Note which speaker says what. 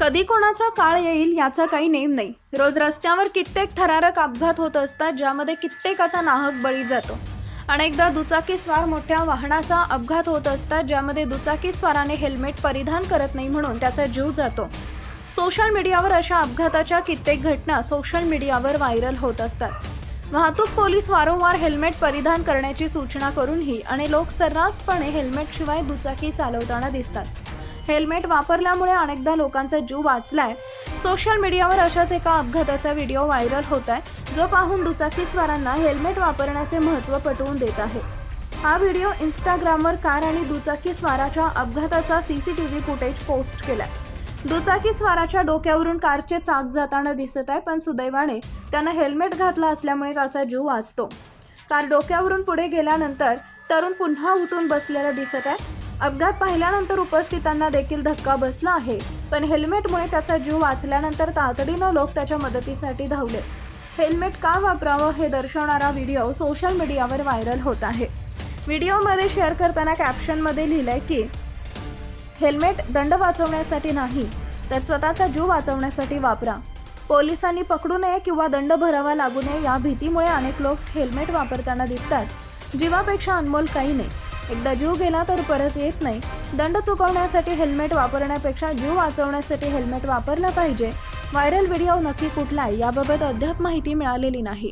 Speaker 1: कधी कोणाचा काळ येईल याचा काही नेम नाही. रोज रस्त्यावर कित्येक थरारक अपघात होत असतात ज्यामध्ये कित्येकाचा नाहक बळी जातो. अनेकदा दुचाकीस्वार मोठ्या वाहनाचा अपघात होत असतात ज्यामध्ये दुचाकीस्वाराने हेल्मेट परिधान करत नाही म्हणून त्याचा जीव जातो. सोशल मीडियावर अशा अपघाताच्या कित्येक घटना सोशल मीडियावर व्हायरल होत असतात. वाहतूक पोलीस वारंवार हेल्मेट परिधान करण्याची सूचना करूनही आणि लोक सर्रासपणे हेल्मेटशिवाय दुचाकी चालवताना दिसतात. हेल्मेट वापरल्यामुळे अनेकदा लोकांचा जीव वाचलाय. सोशल मीडियावर अशाच एका अपघाताचा व्हिडिओ व्हायरल होत आहे जो पाहून दुचाकीस्वारांना हेल्मेट वापरण्याचे महत्त्व पटवून देत आहे. हा व्हिडिओ इंस्टाग्रामवर कार आणि दुचाकी स्वाराच्या अपघाताचा C C T V footage post केलाय. दुचाकी स्वाराच्या डोक्यावरून कारचे चाक जाताना दिसत आहे पण सुदैवाने त्यानं हेल्मेट घातला असल्यामुळे त्याचा जीव वाचतो. कार डोक्यावरून पुढे गेल्यानंतर तरुण पुन्हा उठून बसलेला दिसत आहे. अपघात पाहिल्यानंतर उपस्थितांना देखील धक्का बसला आहे. पण हेल्मेटमुळे त्याचा जीव वाचल्यानंतर तातडीनं लोक त्याच्या मदतीसाठी धावले. हेल्मेट का वापरावं हे दर्शवणारा व्हिडिओ सोशल मीडियावर व्हायरल होत आहे. व्हिडिओमध्ये शेअर करताना कॅप्शनमध्ये लिहिलंय की हेल्मेट दंड वाचवण्यासाठी नाही तर स्वतःचा जीव वाचवण्यासाठी वापरा. पोलिसांनी पकडू नये किंवा दंड भरावा लागू नये या भीतीमुळे अनेक लोक हेल्मेट वापरताना दिसतात. जीवापेक्षा अनमोल काही नाही. एकदा जीव गेला तर परत येत नाही. दंड चुकवण्यासाठी हेल्मेट वापरण्यापेक्षा जीव वाचवण्यासाठी हेल्मेट वापरलं पाहिजे. व्हायरल व्हिडिओ नक्की कुठला आहे याबाबत अद्याप माहिती मिळालेली नाही.